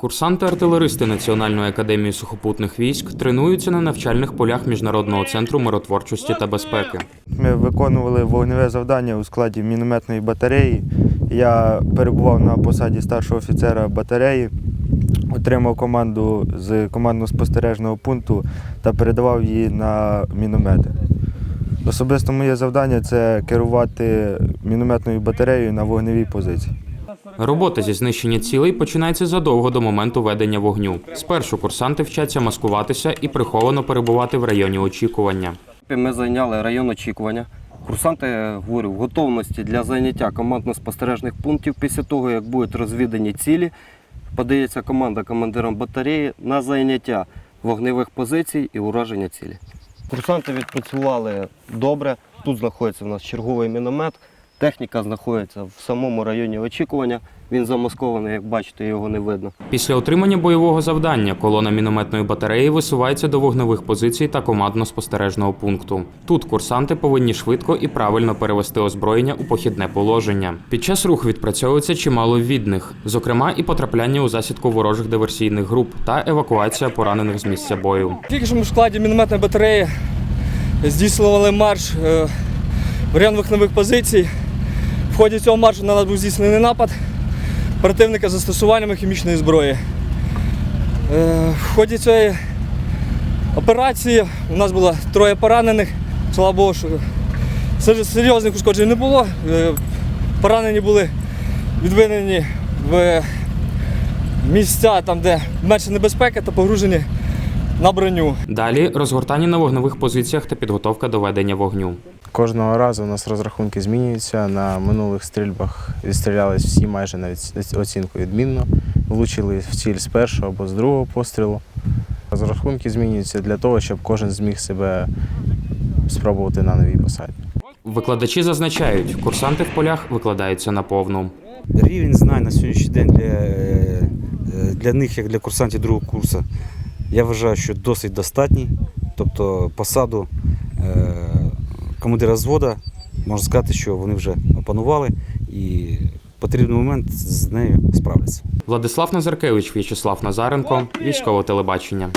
Курсанти-артилеристи Національної академії сухопутних військ тренуються на навчальних полях міжнародного центру миротворчості та безпеки. Ми виконували вогневе завдання у складі мінометної батареї. Я перебував на посаді старшого офіцера батареї, отримав команду з командно-спостережного пункту та передавав її на міномети. Особисто моє завдання це керувати мінометною батареєю на вогневій позиції. Робота зі знищення цілей починається задовго до моменту ведення вогню. Спершу курсанти вчаться маскуватися і приховано перебувати в районі очікування. Ми зайняли район очікування. Курсанти говорю, в готовності для заняття командно-спостережних пунктів після того, як будуть розвідані цілі, подається команда командирам батареї на зайняття вогневих позицій і ураження цілі. Курсанти відпрацювали добре. Тут знаходиться у нас черговий міномет. Техніка знаходиться в самому районі очікування. Він замаскований, як бачите, його не видно. Після отримання бойового завдання колона мінометної батареї висувається до вогневих позицій та командно-спостережного пункту. Тут курсанти повинні швидко і правильно перевести озброєння у похідне положення. Під час руху відпрацьовується чимало відних, зокрема і потрапляння у засідку ворожих диверсійних груп та евакуація поранених з місця бою. Тільки що ми в складі мінометної батареї здійснювали марш е, в район вогневих позицій. Ході цього маршу на нас був здійснений напад противника з застосуванням хімічної зброї. Е, В ході цієї операції у нас було троє поранених. Слава Богу, що серйозних ушкоджень не було. Е, Поранені були відведені в місця, там, де менше небезпеки та погружені на броню. Далі розгортання на вогневих позиціях та підготовка до ведення вогню. Кожного разу у нас розрахунки змінюються. На минулих стрільбах відстрілялись всі майже на відс- оцінку відмінно. Влучили в ціль з першого або з другого пострілу. Розрахунки змінюються для того, щоб кожен зміг себе спробувати на новій посаді. Викладачі зазначають, курсанти в полях викладаються на повну. Рівень знань на сьогоднішній день для, е, е, для них, як для курсантів другого курсу, я вважаю, що досить достатній. Тобто посаду е, командира звода, можна сказати, що вони вже опанували і в потрібний момент з нею справляться. Владислав Назаркевич, В'ячеслав Назаренко, військове телебачення.